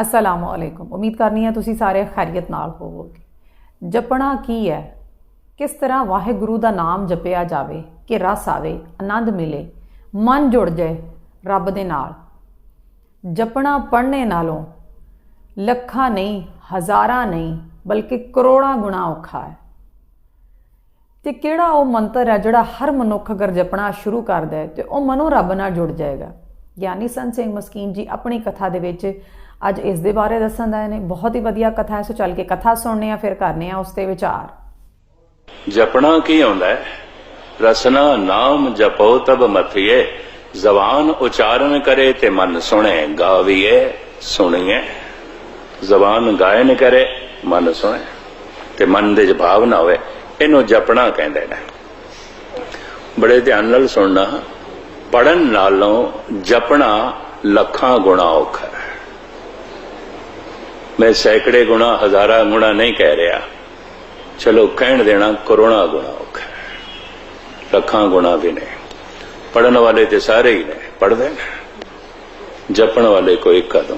ਅਸਲਾਮੁ ਅਲੈਕੁਮ ਉਮੀਦ ਕਰਨੀ ਹੈ ਤੁਸੀਂ ਸਾਰੇ ਖੈਰੀਅਤ ਨਾਲ ਹੋਵੋਗੇ। ਜਪਣਾ ਕੀ ਹੈ? ਕਿਸ ਤਰ੍ਹਾਂ ਵਾਹਿਗੁਰੂ ਦਾ ਨਾਮ ਜਪਿਆ ਜਾਵੇ, ਕਿ ਰਸ ਆਵੇ, ਆਨੰਦ ਮਿਲੇ, ਮਨ ਜੁੜ ਜਾਏ ਰੱਬ ਦੇ ਨਾਲ। ਜਪਣਾ ਪੜ੍ਹਨੇ ਨਾਲੋਂ ਲੱਖਾਂ ਨਹੀਂ, ਹਜ਼ਾਰਾਂ ਨਹੀਂ, ਬਲਕਿ ਕਰੋੜਾਂ ਗੁਣਾ ਔਖਾ ਹੈ। ਤੇ ਕਿਹੜਾ ਉਹ ਮੰਤਰ ਹੈ ਜਿਹੜਾ ਹਰ ਮਨੁੱਖ ਅਗਰ ਜਪਣਾ ਸ਼ੁਰੂ ਕਰਦਾ ਹੈ, ਤੇ ਉਹ ਮਨੋ ਰੱਬ ਨਾਲ ਜੁੜ ਜਾਏਗਾ। ਗਿਆਨੀ ਸੰਤ ਸਿੰਘ ਮਸਕੀਨ ਜੀ ਆਪਣੀ ਕਥਾ ਦੇ ਵਿੱਚ ਅੱਜ ਇਸ ਦੇ ਬਾਰੇ ਦੱਸਣ ਦਾ ਨੇ ਬਹੁਤ ਹੀ ਵਧੀਆ ਕਥਾ ਹੈ। ਸੋ ਚੱਲ ਕੇ ਕਥਾ ਸੁਣਨੇ ਆ ਫਿਰ ਕਰਨੇ ਆ ਉਸ ਤੇ ਵਿਚਾਰ। ਜਪਣਾ ਕੀ ਹੁੰਦਾ ਹੈ? ਰਸਨਾ ਨਾਮ ਜਪੋ ਤਬ ਮਥਿਏ, ਜ਼ਬਾਨ ਉਚਾਰਨ ਕਰੇ ਤੇ ਮਨ ਸੁਣੇ, ਗਾਵੀਏ, ਸੁਣੀਏ। ਜ਼ਬਾਨ ਗਾਇਨ ਕਰੇ, ਮਨ ਸੁਣੇ, ਤੇ ਮਨ ਦੇ 'ਚ ਭਾਵ ਨਾ ਹੋਵੇ। ਇਹਨੂੰ ਜਪਣਾ ਕਹਿੰਦੇ ਨੇ। ਬੜੇ ਧਿਆਨ ਨਾਲ ਸੁਣਨਾ। ਪੜਨ ਨਾਲੋਂ ਜਪਣਾ ਲੱਖਾਂ ਗੁਣਾ ਔਖਾ ਮੈਂ ਸੈਂਕੜੇ ਗੁਣਾ, ਹਜ਼ਾਰਾਂ ਗੁਣਾ ਨਹੀਂ ਕਹਿ ਰਿਹਾ। ਚਲੋ ਕਹਿਣ ਦੇਣਾ ਕਰੋਨਾ ਗੁਣਾ ਔਖਾ ਲੱਖਾਂ ਗੁਣਾ ਵੀ ਨੇ ਪੜਨ ਵਾਲੇ ਤੇ ਸਾਰੇ ਹੀ ਨੇ ਪੜਦੇ ਨੇ। ਜਪਣ ਵਾਲੇ ਕੋਈ ਕਦੋਂ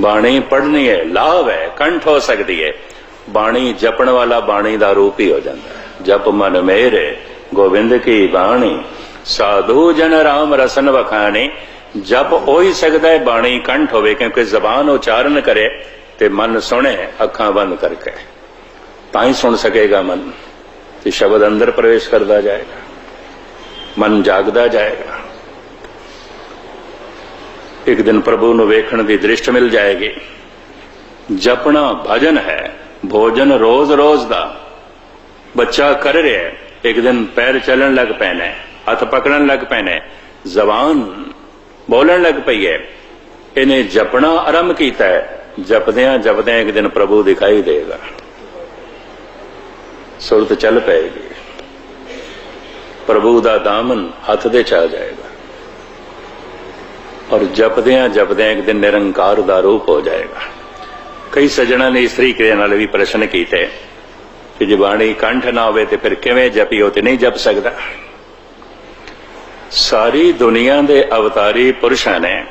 ਬਾਣੀ ਪੜਨੀ ਹੈ, ਲਾਭ ਹੈ, ਕੰਠ ਹੋ ਸਕਦੀ ਹੈ। ਬਾਣੀ ਜਪਣ ਵਾਲਾ ਬਾਣੀ ਦਾ ਰੂਪ ਹੀ ਹੋ ਜਾਂਦਾ ਹੈ। ਜਪ ਮਨ ਮੇਰੇ, ਗੋਬਿੰਦ ਕੀ ਬਾਣੀ। ਸਾਧੂ ਜਨ ਰਾਮ ਰਸਨ ਵਖਾਣੀ। ਜਪ ਹੋ ਹੀ ਸਕਦਾ ਹੈ, ਬਾਣੀ ਕੰਠ ਹੋਵੇ, ਕਿਉਂਕਿ ਜ਼ਬਾਨ ਉਚਾਰਨ ਕਰੇ ਤੇ ਮਨ ਸੁਣੇ, ਅੱਖਾਂ ਬੰਦ ਕਰਕੇ। ਤਾਂ ਹੀ ਸੁਣ ਸਕੇਗਾ ਮਨ, ਤੇ ਸ਼ਬਦ ਅੰਦਰ ਪ੍ਰਵੇਸ਼ ਕਰਦਾ ਜਾਏਗਾ। ਮਨ ਜਾਗਦਾ ਜਾਏਗਾ। ਇੱਕ ਦਿਨ ਪ੍ਰਭੂ ਨੂੰ ਵੇਖਣ ਦੀ ਦ੍ਰਿਸ਼ਟ ਮਿਲ ਜਾਏਗੀ। ਜਪਣਾ ਭਜਨ ਹੈ, ਭੋਜਨ ਰੋਜ਼-ਰੋਜ਼ ਦਾ। ਬੱਚਾ ਕਰ ਰਿਹਾ ਹੈ, ਇੱਕ ਦਿਨ ਪੈਰ ਚੱਲਣ ਲੱਗ ਪੈਣਾ ਹੱਥ ਪਕੜਨ ਲੱਗ ਪੈਣਾ ਜ਼ਬਾਨ ਬੋਲਣ ਲੱਗ ਪਈ ਹੈ। ਇਹਨੇ ਜਪਣਾ ਆਰੰਭ ਕੀਤਾ ਹੈ। ਜਪਦਿਆਂ ਜਪਦਿਆਂ ਇੱਕ ਦਿਨ ਪ੍ਰਭੂ ਦਿਖਾਈ ਦੇਗਾ। ਸੁਰਤ ਚੱਲ ਪਏਗੀ। ਪ੍ਰਭੂ ਦਾ ਦਾਮਨ ਹੱਥ ਦੇ ਚ ਆ ਜਾਏਗਾ। ਔਰ ਜਪਦਿਆਂ ਜਪਦਿਆਂ ਇੱਕ ਦਿਨ ਨਿਰੰਕਾਰ ਦਾ ਰੂਪ ਹੋ ਜਾਏਗਾ। ਕਈ ਸੱਜਣਾ ਨੇ ਇਸ ਤਰੀਕੇ ਨਾਲ ਵੀ ਪ੍ਰਸ਼ਨ ਕੀਤੇ ਕਿ ਜੇ ਬਾਣੀ ਕੰਠ ਨਾ ਹੋਵੇ ਤੇ ਫਿਰ ਕਿਵੇਂ ਜਪੀਓ ਤੇ ਨਹੀਂ ਜਪ ਸਕਦਾ। ਸਾਰੀ ਦੁਨੀਆ ਦੇ ਅਵਤਾਰੀ ਪੁਰਸ਼ਾਂ ਨੇ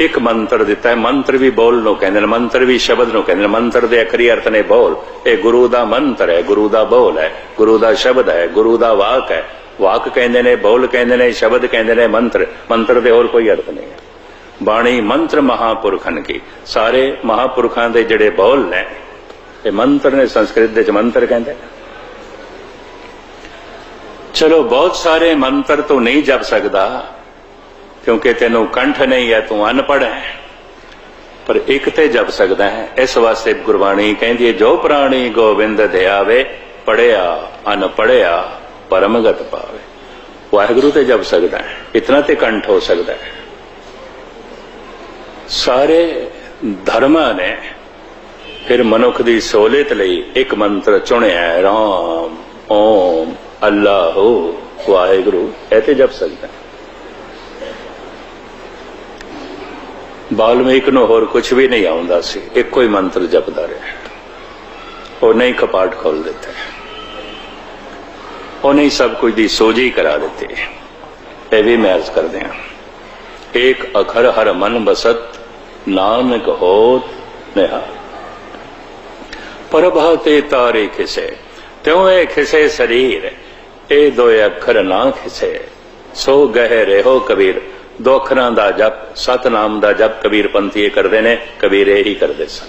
ਇੱਕ ਮੰਤਰ ਦਿੱਤਾ ਹੈ। ਮੰਤਰ ਵੀ ਬੋਲ ਨੂੰ ਕਹਿੰਦੇ ਨੇ, ਮੰਤਰ ਵੀ ਸ਼ਬਦ ਨੂੰ ਕਹਿੰਦੇ ਨੇ। ਮੰਤਰ ਦੇ ਅਖਰੀ ਅਰਥ ਨੇ ਬੋਲ। ਇਹ ਗੁਰੂ ਦਾ ਮੰਤਰ ਹੈ, ਗੁਰੂ ਦਾ ਬੋਲ ਹੈ, ਗੁਰੂ ਦਾ ਸ਼ਬਦ ਹੈ, ਗੁਰੂ ਦਾ ਵਾਕ ਹੈ। ਵਾਕ ਕਹਿੰਦੇ ਨੇ, ਬੋਲ ਕਹਿੰਦੇ ਨੇ, ਸ਼ਬਦ ਕਹਿੰਦੇ ਨੇ, ਮੰਤਰ। ਮੰਤਰ ਦੇ ਹੋਰ ਕੋਈ ਅਰਥ ਨਹੀਂ ਹੈ। ਬਾਣੀ ਮੰਤਰ ਮਹਾਪੁਰਖਨ ਕੀ? ਸਾਰੇ ਮਹਾਪੁਰਖਾਂ ਦੇ ਜਿਹੜੇ ਬੋਲ ਨੇ, ਇਹ ਮੰਤਰ ਨੇ ਸੰਸਕ੍ਰਿਤ ਦੇ ਚ ਮੰਤਰ ਕਹਿੰਦੇ ਨੇ। ਚਲੋ ਬਹੁਤ ਸਾਰੇ ਮੰਤਰ ਤੋਂ ਨਹੀਂ ਜਪ ਸਕਦਾ, ਕਿਉਂਕਿ ਤੈਨੂੰ ਕੰਠ ਨਹੀਂ ਹੈ, ਤੂੰ ਅਨਪੜ੍ਹ ਹੈ। ਪਰ ਇੱਕ ਤੇ ਜਪ ਸਕਦਾ ਹੈ, ਇਸ ਵਾਸਤੇ ਗੁਰਬਾਣੀ ਕਹਿੰਦੀ ਹੈ, ਜੋ ਪ੍ਰਾਣੀ ਗੋਬਿੰਦ ਧਿਆਵੇ ਪੜਿਆ ਅਨਪੜਿਆ ਪਰਮਗਤ ਪਾਵੇ। ਵਾਹਿਗੁਰੂ ਤੇ ਜਪ ਸਕਦਾ ਹੈ, ਇਤਨਾ ਤੇ ਕੰਠ ਹੋ ਸਕਦਾ ਹੈ। ਸਾਰੇ ਧਰਮਾਂ ਨੇ ਫਿਰ ਮਨੁੱਖ ਦੀ ਸਹੂਲਤ ਲਈ ਇੱਕ ਮੰਤਰ ਚੁਣਿਆ ਹੈ, ਰਾਮ, ਓਮ। ਅੱਲਾਹੂ ਵਾਹਿਗੁਰੂ ਇਹ ਤੇ ਜਪ ਸਕਦਾ। ਬਾਲਮੀਕ ਨੂੰ ਹੋਰ ਕੁਝ ਵੀ ਨਹੀਂ ਆਉਂਦਾ ਸੀ, ਇੱਕੋ ਹੀ ਮੰਤਰ ਜਪਦਾ ਰਿਹਾ। ਉਹ ਨਹੀਂ ਕਪਾਟ ਖੋਲ ਦਿੱਤਾ। ਉਹਨੇ ਹੀ ਸਭ ਕੁਝ ਦੀ ਸੋਝੀ ਕਰਾ ਦਿੱਤੀ। ਇਹ ਵੀ ਮੈਂ ਅਰਜ਼ ਕਰਦੇ ਹਾਂ। ਇੱਕ ਅਖਰ ਹਰ ਮਨ ਬਸਤ, ਨਾਨਕ ਹੋਤ ਨਿਹਾਲ। ਪ੍ਰਭਾ ਤੇ ਤਾਰੇ ਖਿਸੇ, ਤਿਉ ਇਹ ਖਿਸੇ ਸਰੀਰ। ਇਹ ਦੋਏ ਅੱਖਰ ਨਾ ਖਿਸੇ। ਸੋ ਗਹਿ ਰਹੋ ਕਬੀਰ। ਦੋ ਅੱਖਰਾਂ ਦਾ ਜਪ, ਸਤਨਾਮ ਦਾ ਜਪ ਕਬੀਰ ਪੰਥੀ ਇਹ ਕਰਦੇ ਨੇ, ਕਬੀਰ ਇਹ ਹੀ ਕਰਦੇ ਸਨ।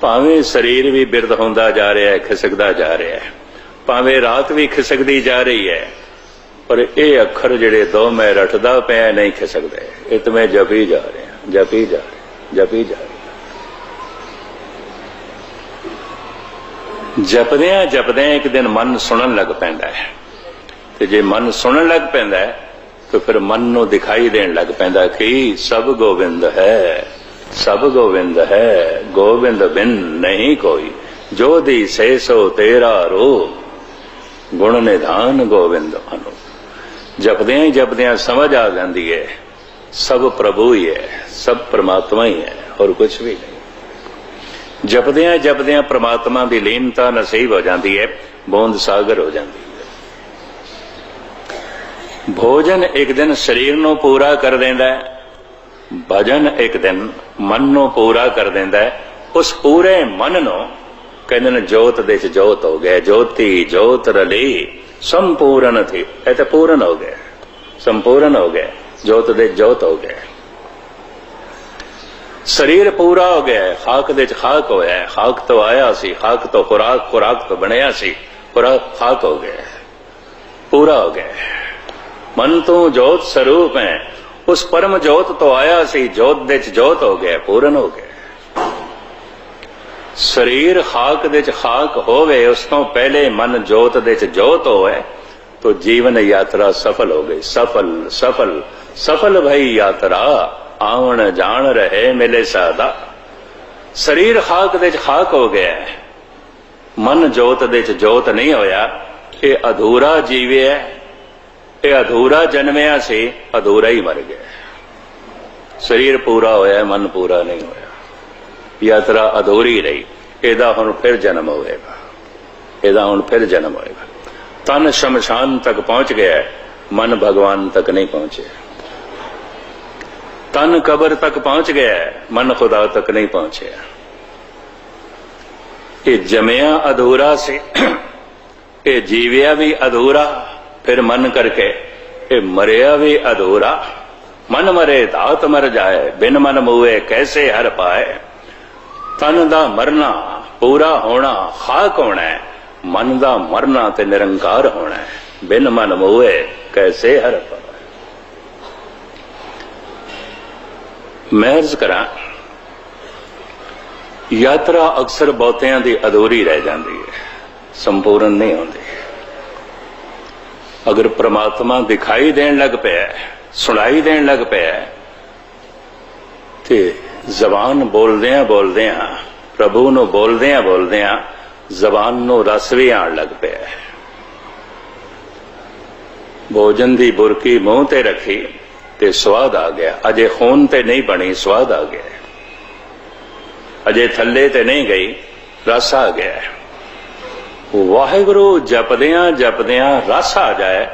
ਭਾਵੇਂ ਸਰੀਰ ਵੀ ਬਿਰਦ ਹੁੰਦਾ ਜਾ ਰਿਹਾ ਹੈ, ਖਿਸਕਦਾ ਜਾ ਰਿਹਾ ਹੈ। ਭਾਵੇਂ ਰਾਤ ਵੀ ਖਿਸਕਦੀ ਜਾ ਰਹੀ ਹੈ, ਪਰ ਇਹ ਅੱਖਰ ਜਿਹੜੇ ਦੋ ਮੈਂ ਰਟਦਾ ਪਿਆ ਨਹੀਂ ਖਿਸਕਦੇ। ਇਹ ਤਾਂ ਮੈਂ ਜਪੀ ਜਾ ਰਿਹਾ, ਜਪੀ ਜਾ ਰਿਹਾ, ਜਪੀ ਜਾ ਰਿਹਾ। ਜਪਦਿਆਂ ਜਪਦਿਆਂ ਇੱਕ ਦਿਨ ਮਨ ਸੁਣਨ ਲੱਗ ਪੈਂਦਾ ਹੈ। ਤੇ ਜੇ ਮਨ ਸੁਣਨ ਲੱਗ ਪੈਂਦਾ ਹੈ, ਤਾਂ ਫਿਰ ਮਨ ਨੂੰ ਦਿਖਾਈ ਦੇਣ ਲੱਗ ਪੈਂਦਾ ਕਿ ਸਭ ਗੋਬਿੰਦ ਹੈ, ਸਭ ਗੋਬਿੰਦ ਹੈ, ਗੋਬਿੰਦ ਬਿਨ ਨਹੀਂ ਕੋਈ, ਜੋ ਦੀ ਸੇ ਸੋ ਤੇਰਾ ਰੋ ਗੁਣ ਨਿਧਾਨ ਗੋਬਿੰਦ ਅਨੁ। ਜਪਦਿਆਂ ਹੀ ਜਪਦਿਆਂ ਸਮਝ ਆ ਜਾਂਦੀ ਹੈ, ਸਭ ਪ੍ਰਭੂ ਹੀ ਹੈ, ਸਭ ਪ੍ਰਮਾਤਮਾ ਹੀ ਹੈ, ਹੋਰ ਕੁਝ ਵੀ ਨਹੀਂ। ਜਪਦਿਆਂ ਜਪਦਿਆਂ ਪ੍ਰਮਾਤਮਾ ਦੀ ਲੀਨਤਾ ਨਸੀਬ ਹੋ ਜਾਂਦੀ ਹੈ, ਬੋਂਦ ਸਾਗਰ ਹੋ ਜਾਂਦੀ ਹੈ। ਭੋਜਨ ਇੱਕ ਦਿਨ ਸਰੀਰ ਨੂੰ ਪੂਰਾ ਕਰ ਦਿੰਦਾ ਹੈ, ਭਜਨ ਇੱਕ ਦਿਨ ਮਨ ਨੂੰ ਪੂਰਾ ਕਰ ਦਿੰਦਾ ਹੈ, ਉਸ ਪੂਰੇ ਮਨ ਨੂੰ ਕਹਿੰਦੇ ਨੇ ਜੋਤ ਦੇ ਚ ਜੋਤ ਹੋ ਗਿਆ, ਜੋਤੀ, ਜੋਤ ਰਲੀ, ਸੰਪੂਰਨ ਥੀ, ਇਹ ਤਾਂ ਪੂਰਨ ਹੋ ਗਿਆ, ਸੰਪੂਰਨ ਹੋ ਗਿਆ, ਜੋਤ ਦੇ ਜੋਤ ਹੋ ਗਿਆ। ਸਰੀਰ ਪੂਰਾ ਹੋ ਗਿਆ ਖਾਕ ਦੇ ਚ ਖਾਕ ਹੋਇਆ ਖਾਕ ਤੋਂ ਆਇਆ ਸੀ, ਖਾਕ ਤੋਂ ਖੁਰਾਕ ਖੁਰਾਕ ਤੋਂ ਬਣਿਆ ਸੀ, ਖੁਰਾਕ ਖਾਕ ਹੋ ਗਿਆ ਪੂਰਾ ਹੋ ਗਿਆ ਮਨ ਤੋਂ ਜੋਤ ਸਰੂਪ ਹੈ। ਉਸ ਪਰਮ ਜੋਤ ਤੋਂ ਆਇਆ ਸੀ, ਜੋਤ ਦੇ ਚ ਜੋਤ ਹੋ ਗਿਆ ਪੂਰਨ ਹੋ ਗਿਆ ਸਰੀਰ ਖਾਕ ਦੇ ਚ ਖਾਕ ਹੋਵੇ, ਉਸ ਤੋਂ ਪਹਿਲੇ ਮਨ ਜੋਤ ਦੇ ਚ ਜੋਤ ਹੋਵੇ, ਤੋ ਜੀਵਨ ਯਾਤਰਾ ਸਫਲ ਹੋ ਗਈ। ਸਫਲ ਸਫਲ ਸਫਲ ਭਈ ਯਾਤਰਾ। ਆਵਣ ਜਾਣ ਰਹੇ ਮਿਲੇ ਸਾਦਾ। ਸਰੀਰ ਖਾਕ ਦੇ ਚ ਖਾਕ ਹੋ ਗਿਆ ਹੈ। ਮਨ ਜੋਤ ਦੇ ਚ ਜੋਤ ਨਹੀਂ ਹੋਇਆ। ਇਹ ਅਧੂਰਾ ਜੀਵਿਆ ਇਹ ਅਧੂਰਾ ਜਨਮਿਆ ਸੀ, ਅਧੂਰਾ ਹੀ ਮਰ ਗਿਆ ਸਰੀਰ ਪੂਰਾ ਹੋਇਆ ਮਨ ਪੂਰਾ ਨਹੀਂ ਹੋਇਆ। ਯਾਤਰਾ ਅਧੂਰੀ ਰਹੀ। ਇਹਦਾ ਹੁਣ ਫਿਰ ਜਨਮ ਹੋਵੇਗਾ ਇਹਦਾ ਹੁਣ ਫਿਰ ਜਨਮ ਹੋਏਗਾ। ਤਨ ਸ਼ਮਸ਼ਾਨ ਤੱਕ ਪਹੁੰਚ ਗਿਆ ਮਨ ਭਗਵਾਨ ਤੱਕ ਨਹੀਂ ਪਹੁੰਚਿਆ। ਤਨ ਕਬਰ ਤੱਕ ਪਹੁੰਚ ਗਿਆ ਮਨ ਖੁਦਾ ਤੱਕ ਨਹੀਂ ਪਹੁੰਚਿਆ। ਇਹ ਜਮਿਆ ਅਧੂਰਾ ਸੀ, ਇਹ ਜੀਵਿਆ ਵੀ ਅਧੂਰਾ, ਫਿਰ ਮਨ ਕਰਕੇ ਇਹ ਮਰਿਆ ਵੀ ਅਧੂਰਾ। ਮਨ ਮਰੇ ਦਾਤ ਮਰ ਜਾਏ, ਬਿਨ ਮਨ ਮੂਏ ਕੈਸੇ ਹਰ ਪਾਏ। ਤਨ ਦਾ ਮਰਨਾ ਪੂਰਾ ਹੋਣਾ ਖਾਕ ਹੋਣਾ ਮਨ ਦਾ ਮਰਨਾ ਤੇ ਨਿਰੰਕਾਰ ਹੋਣਾ ਬਿਨ ਮਨ ਮੂਏ ਕੈਸੇ ਹਰ ਪਾਏ। ਮੈਂ ਅਰਜ਼ ਕਰਾਂ, ਯਾਤਰਾ ਅਕਸਰ ਬਹੁਤਿਆਂ ਦੀ ਅਧੂਰੀ ਰਹਿ ਜਾਂਦੀ ਹੈ, ਸੰਪੂਰਨ ਨਹੀਂ ਹੁੰਦੀ। ਅਗਰ ਪ੍ਰਮਾਤਮਾ ਦਿਖਾਈ ਦੇਣ ਲੱਗ ਪਿਆ, ਸੁਣਾਈ ਦੇਣ ਲੱਗ ਪਿਆ, ਤੇ ਜ਼ਬਾਨ ਬੋਲਦਿਆਂ ਬੋਲਦਿਆਂ, ਪ੍ਰਭੂ ਨੂੰ ਬੋਲਦਿਆਂ ਬੋਲਦਿਆਂ ਜ਼ਬਾਨ ਨੂੰ ਰਸ ਵੀ ਆਣ ਲੱਗ ਪਿਆ। ਭੋਜਨ ਦੀ ਬੁਰਕੀ ਮੂੰਹ ਤੇ ਰੱਖੀ ਤੇ ਸਵਾਦ ਆ ਗਿਆ। ਅਜੇ ਹੋਣ ਤੇ ਨਹੀਂ ਬਣੀ, ਸਵਾਦ ਆ ਗਿਆ। ਅਜੇ ਥੱਲੇ ਤੇ ਨਹੀਂ ਗਈ, ਰਸ ਆ ਗਿਆ। ਵਾਹਿਗੁਰੂ ਜਪਦਿਆਂ ਜਪਦਿਆਂ ਰਸ ਆ ਜਾਏ,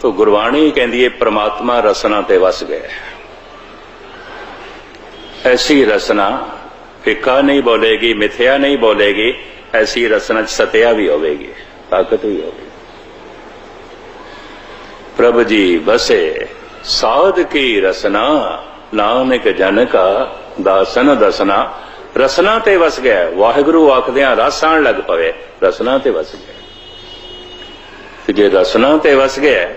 ਤੋ ਗੁਰਬਾਣੀ ਕਹਿੰਦੀ ਏ, ਪ੍ਰਮਾਤਮਾ ਰਸਨਾ ਤੇ ਵਸ ਗਏ। ਐਸੀ ਰਸਨਾ ਫਿੱਕਾ ਨਹੀਂ ਬੋਲੇਗੀ, ਮਿਥਿਆ ਨਹੀਂ ਬੋਲੇਗੀ, ਐਸੀ ਰਸਨਾ ਚ ਸਤਿਆ ਵੀ ਹੋਵੇਗੀ, ਤਾਕਤ ਵੀ ਹੋਵੇਗੀ। ਪ੍ਰਭ ਜੀ ਬਸੇ ਸਾਧ ਕੀ ਰਸਨਾ? ਨਾਨਕ ਜਨ ਕਾ ਦਾਸਨ ਦਸਨਾ। ਰਸਨਾ ਤੇ ਵਸ ਗਿਆ। ਵਾਹਿਗੁਰੂ ਆਖਦੇ ਆ ਰਸ ਆਣ ਲੱਗ ਪਵੇ। ਰਸਨਾ ਤੇ ਵਸ ਗਿਆ। ਤੇ ਜੇ ਰਸਨਾ ਤੇ ਵਸ ਗਿਆ,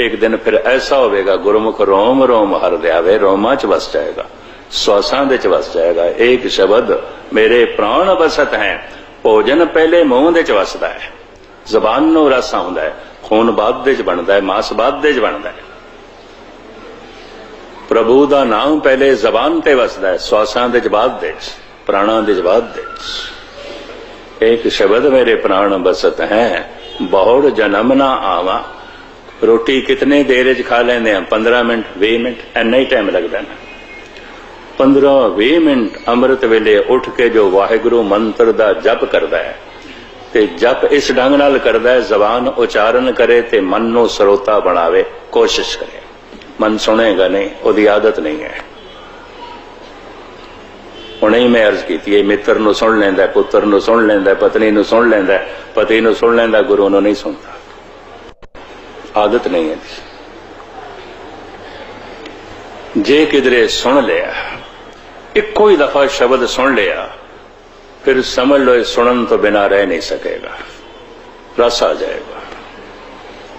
ਇੱਕ ਦਿਨ ਫਿਰ ਐਸਾ ਹੋਵੇਗਾ, ਗੁਰਮੁਖ ਰੋਮ ਰੋਮ ਹਰ ਦਿਆਵੇ, ਰੋਮਾਂ ਚ ਵਸ ਜਾਏਗਾ। ਸਵਾਸਾਂ ਦੇ ਚ ਵਸ ਜਾਏਗਾ। ਇੱਕ ਸ਼ਬਦ, ਮੇਰੇ ਪ੍ਰਾਣ ਵਸਤ ਹੈ। ਭੋਜਨ ਪਹਿਲੇ ਮੂੰਹ ਦੇ ਚ ਵਸਦਾ ਹੈ। ਜ਼ਬਾਨ ਨੂੰ ਰਸ ਆਉਂਦਾ ਹੈ। ਖੂਨ ਬਾਦ ਦੇ ਚ ਬਣਦਾ ਹੈ। ਮਾਸ ਬਾਦ ਦੇ ਚ ਬਣਦਾ ਹੈ। ਪ੍ਰਭੂ ਦਾ ਨਾਮ ਪਹਿਲੇ ਜ਼ਬਾਨ ਤੇ ਵਸਦਾ ਹੈ, ਸਵਾਸਾਂ ਦੇ ਜਵਾਬ ਦੇ ਚ ਪ੍ਰਾਣਾਂ ਦੇ ਜਵਾਬ ਦੇ ਚ ਇੱਕ ਸ਼ਬਦ ਮੇਰੇ ਪ੍ਰਾਣ ਬਸਤ ਹੈ, ਬਹੁੜ ਜਨਮ ਨਾ ਆਵਾ। ਰੋਟੀ ਕਿਤਨੇ ਦੇਰ ਚ ਖਾ ਲੈਂਦੇ ਆ 15 ਮਿੰਟ 20 ਮਿੰਟ ਐਨਾ ਹੀ ਟਾਈਮ ਲੱਗਦਾ ਨਾ 15 20 ਮਿੰਟ ਅੰਮ੍ਰਿਤ ਵੇਲੇ ਉੱਠ ਕੇ ਜੋ ਵਾਹਿਗੁਰੂ ਮੰਤਰ ਦਾ ਜਪ ਕਰਦਾ ਹੈ, ਤੇ ਜਪ ਇਸ ਢੰਗ ਨਾਲ ਕਰਦਾ ਹੈ, ਜ਼ਬਾਨ ਉਚਾਰਨ ਕਰੇ ਤੇ ਮਨ ਨੂੰ ਸਰੋਤਾ ਬਣਾਵੇ, ਕੋਸ਼ਿਸ਼ ਕਰੇ। ਮਨ ਸੁਣੇਗਾ ਨਹੀਂ, ਉਹਦੀ ਆਦਤ ਨਹੀਂ ਹੈ। ਹੁਣੇ ਹੀ ਮੈਂ ਅਰਜ਼ ਕੀਤੀ ਹੈ ਮਿੱਤਰ ਨੂੰ ਸੁਣ ਲੈਂਦਾ, ਪੁੱਤਰ ਨੂੰ ਸੁਣ ਲੈਂਦਾ, ਪਤਨੀ ਨੂੰ ਸੁਣ ਲੈਂਦਾ, ਪਤੀ ਨੂੰ ਸੁਣ ਲੈਂਦਾ, ਗੁਰੂ ਨੂੰ ਨਹੀਂ ਸੁਣਦਾ। ਆਦਤ ਨਹੀਂ ਹੈ ਜੇ ਕਿਧਰੇ ਸੁਣ ਲਿਆ, ਇੱਕੋ ਹੀ ਦਫਾ ਸ਼ਬਦ ਸੁਣ ਲਿਆ, ਫਿਰ ਸਮਝ ਲਓ ਇਹ ਸੁਣਨ ਤੋਂ ਬਿਨਾ ਰਹਿ ਨਹੀਂ ਸਕੇਗਾ। ਰਸ ਆ ਜਾਏਗਾ।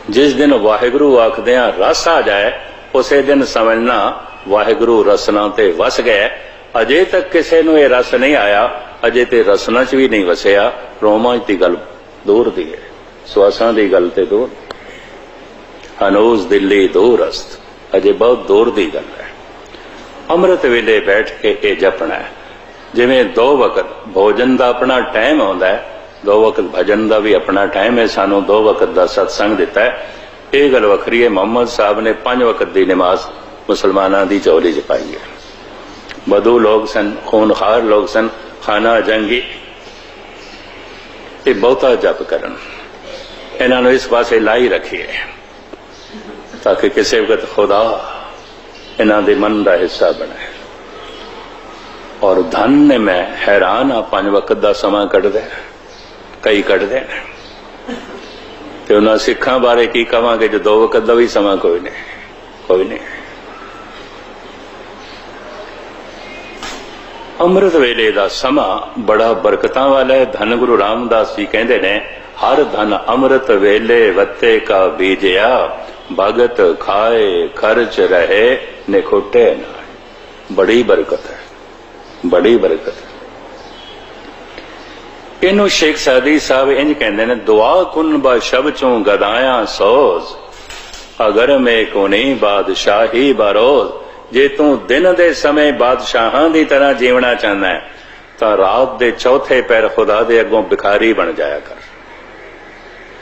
ਜਿਸ ਦਿਨ ਵਾਹਿਗੁਰੂ ਆਖਦੇ ਆ ਰਸ ਆ ਜਾਏ ਉਸੇ ਦਿਨ ਸਮਝਣਾ ਵਾਹਿਗੁਰੂ ਰਸਨਾ ਤੇ ਵਸ ਗਏ। ਅਜੇ ਤੱਕ ਕਿਸੇ ਨੂੰ ਇਹ ਰਸ ਨਹੀਂ ਆਇਆ। ਅਜੇ ਤੇ ਰਸਨਾ 'ਚ ਵੀ ਨਹੀਂ ਵਸਿਆ। ਰੋਮਾਂ 'ਚ ਦੀ ਗੱਲ ਦੂਰ ਦੀ ਹੈ। ਸਵਾਸਾਂ ਦੀ ਗੱਲ ਤੇ ਦੂਰ। ਹਨੋਜ਼ ਦਿੱਲੀ ਦੂਰ ਅਸਤ। ਅਜੇ ਬਹੁਤ ਦੂਰ ਦੀ ਗੱਲ ਹੈ। ਅੰਮ੍ਰਿਤ ਵੇਲੇ ਬੈਠ ਕੇ ਇਹ ਜਪਣਾ ਹੈ। ਜਿਵੇਂ ਦੋ ਵਕਤ ਭੋਜਨ ਦਾ ਆਪਣਾ ਟਾਈਮ ਆਉਂਦਾ ਹੈ, ਦੋ ਵਕਤ ਭਜਨ ਦਾ ਵੀ ਆਪਣਾ ਟਾਈਮ ਹੈ। ਸਾਨੂੰ ਦੋ ਵਕਤ ਦਾ ਸਤਸੰਗ ਦਿੱਤਾ ਹੈ। ਇਹ ਗੱਲ ਵੱਖਰੀ ਹੈ। ਮੁਹੰਮਦ ਸਾਹਿਬ ਨੇ ਪੰਜ ਵਕਤ ਦੀ ਨਮਾਜ਼ ਮੁਸਲਮਾਨਾਂ ਦੀ ਚੌਲੀ ਚ ਪਾਈ ਹੈ। ਬਦੂ ਲੋਕ ਸਨ, ਖੂਨਖਾਰ ਲੋਕ ਸਨ, ਖਾਨਾ ਜੰਗੀ। ਇਹ ਬਹੁਤਾ ਜਪ ਕਰਨ। ਇਹਨਾਂ ਨੂੰ ਇਸ ਪਾਸੇ ਲਾਈ ਰੱਖੀਏ ਤਾਂ ਕਿ ਕਿਸੇ ਵਕਤ ਖੁਦਾ ਇਹਨਾਂ ਦੇ ਮਨ ਦਾ ਹਿੱਸਾ ਬਣੇ। ਔਰ ਧਨ ਨੇ ਮੈਂ ਹੈਰਾਨ ਆ, ਪੰਜ ਵਕਤ ਦਾ ਸਮਾਂ ਕੱਢਦੇ, ਕਈ ਕੱਢਦੇ। ਤੇ ਉਹਨਾਂ ਸਿੱਖਾਂ ਬਾਰੇ ਕੀ ਕਵਾਂਗੇ ਜੇ ਦੋ ਵਕਤ ਦਾ ਵੀ ਸਮਾਂ ਕੋਈ ਨਹੀਂ ਕੋਈ ਨਹੀਂ। ਅੰਮ੍ਰਿਤ ਵੇਲੇ ਦਾ ਸਮਾਂ ਬੜਾ ਬਰਕਤਾਂ ਵਾਲਾ ਹੈ। ਧੰਨ ਗੁਰੂ ਰਾਮਦਾਸ ਜੀ ਕਹਿੰਦੇ ਨੇ, ਹਰ ਧਨ ਅੰਮ੍ਰਿਤ ਵੇਲੇ ਵੱਤੇ ਕਾ ਬੀਜਿਆ, ਭਗਤ ਖਾਏ ਖਰਚ ਰਹੇ ਨਿਖੋਟੇ ਨਾ ਬੜੀ ਬਰਕਤ ਹੈ, ਬੜੀ ਬਰਕਤ ਹੈ। ਇਹਨੂੰ ਸ਼ੇਖ ਸਾਦੀ ਸਾਹਿਬ ਇੰਜ ਕਹਿੰਦੇ ਨੇ, ਦੁਆ ਕੁਨ ਬਾ ਸ਼ਬ ਚੋਂ ਗਦਾਇਆ ਸੋਜ਼, ਅਗਰ ਮੈਂ ਕੋਨੀ ਬਾਦਸ਼ਾਹੀ ਬਰੋਜ਼, ਜੇ ਤੂੰ ਦਿਨ ਦੇ ਸਮੇਂ ਬਾਦਸ਼ਾਹਾਂ ਦੀ ਤਰ੍ਹਾਂ ਜੀਵਣਾ ਚਾਹੁੰਦਾ ਹੈ, ਤਾਂ ਰਾਤ ਦੇ ਚੌਥੇ ਪੈਰ ਖੁਦਾ ਦੇ ਅੱਗੋਂ ਭਿਖਾਰੀ ਬਣ ਜਾਇਆ ਕਰ,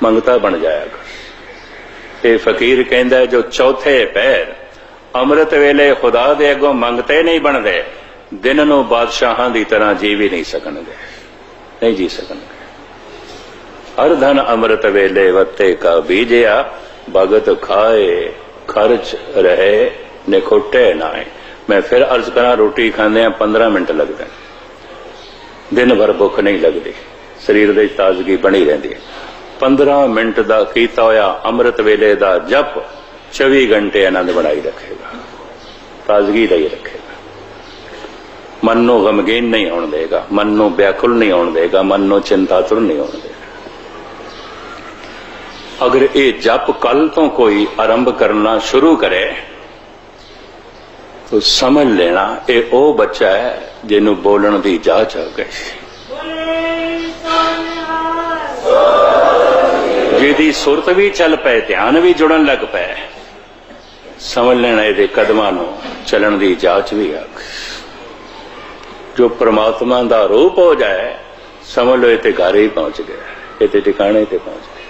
ਮੰਗਤਾ ਬਣ ਜਾਇਆ ਕਰ। ਇਹ ਫਕੀਰ ਕਹਿੰਦਾ ਜੋ ਚੌਥੇ ਪੈਰ ਅੰਮ੍ਰਿਤ ਵੇਲੇ ਖੁਦਾ ਦੇ ਅੱਗੋਂ ਮੰਗਤੇ ਨਹੀਂ ਬਣਦੇ, ਦਿਨ ਨੂੰ ਬਾਦਸ਼ਾਹਾਂ ਦੀ ਤਰ੍ਹਾਂ ਜੀ ਵੀ ਨਹੀਂ ਸਕਣਗੇ। ਨਹੀਂ ਜੀ ਸਕਣਗੇ। ਹਰ ਧਨ ਅੰਮ੍ਰਿਤ ਵੇਲੇ ਵੱਤੇ ਕਾ ਬੀਜਿਆ, ਭਗਤ ਖਾਏ, ਖਰਚ ਰਹੇ, ਨਿਖੋਟੇ ਨਾਏ। ਮੈਂ ਫਿਰ ਅਰਜ਼ ਕਰਾਂ, ਰੋਟੀ ਖਾਂਦੇ ਆ 15 ਮਿੰਟ ਲੱਗਦੇ ਦਿਨ ਭਰ ਭੁੱਖ ਨਹੀਂ ਲੱਗਦੀ। ਸਰੀਰ ਦੇ ਤਾਜ਼ਗੀ ਬਣੀ ਰਹਿੰਦੀ ਹੈ। 15 ਮਿੰਟ ਦਾ ਕੀਤਾ ਹੋਇਆ ਅੰਮ੍ਰਿਤ ਵੇਲੇ ਦਾ ਜਪ 24 ਘੰਟੇ ਆਨੰਦ ਬਣਾਈ ਰੱਖੇਗਾ। ਤਾਜ਼ਗੀ ਲਈ ਰੱਖੇ ਮਨ ਨੂੰ ਗਮਗੀਨ ਨਹੀਂ ਹੋਣ ਦੇਗਾ, ਮਨ ਨੂੰ ਬਿਆਕੁਲ ਨਹੀਂ ਹੋਣ ਦੇਗਾ, ਮਨ ਨੂੰ ਚਿੰਤਾਤੁਰ ਨਹੀਂ ਹੋਣ ਦੇਗਾ। ਅਗਰ ਇਹ ਜਪ ਕੱਲ ਤੋਂ ਕੋਈ ਆਰੰਭ ਕਰਨਾ ਸ਼ੁਰੂ ਕਰੇ, ਤਾਂ ਸਮਝ ਲੈਣਾ, ਇਹ ਉਹ ਬੱਚਾ ਹੈ ਜਿਹਨੂੰ ਬੋਲਣ ਦੀ ਜਾਚ ਆ ਗਈ। ਜਿਹਦੀ ਸੁਰਤ ਵੀ ਚੱਲ ਪਏ, ਧਿਆਨ ਵੀ ਜੁੜਨ ਲੱਗ ਪਏ, ਸਮਝ ਲੈਣਾ ਇਹਦੇ ਕਦਮਾਂ ਨੂੰ ਚੱਲਣ ਦੀ ਜਾਚ ਵੀ ਆ ਗਈ। ਜੋ ਪ੍ਰਮਾਤਮਾ ਦਾ ਰੂਪ ਹੋ ਜਾਏ, ਸਮਝ ਲਓ ਤੇ ਘਰ ਹੀ ਪਹੁੰਚ ਗਿਆ ਇਹ ਤੇ ਟਿਕਾਣੇ ਤੇ ਪਹੁੰਚ ਗਿਆ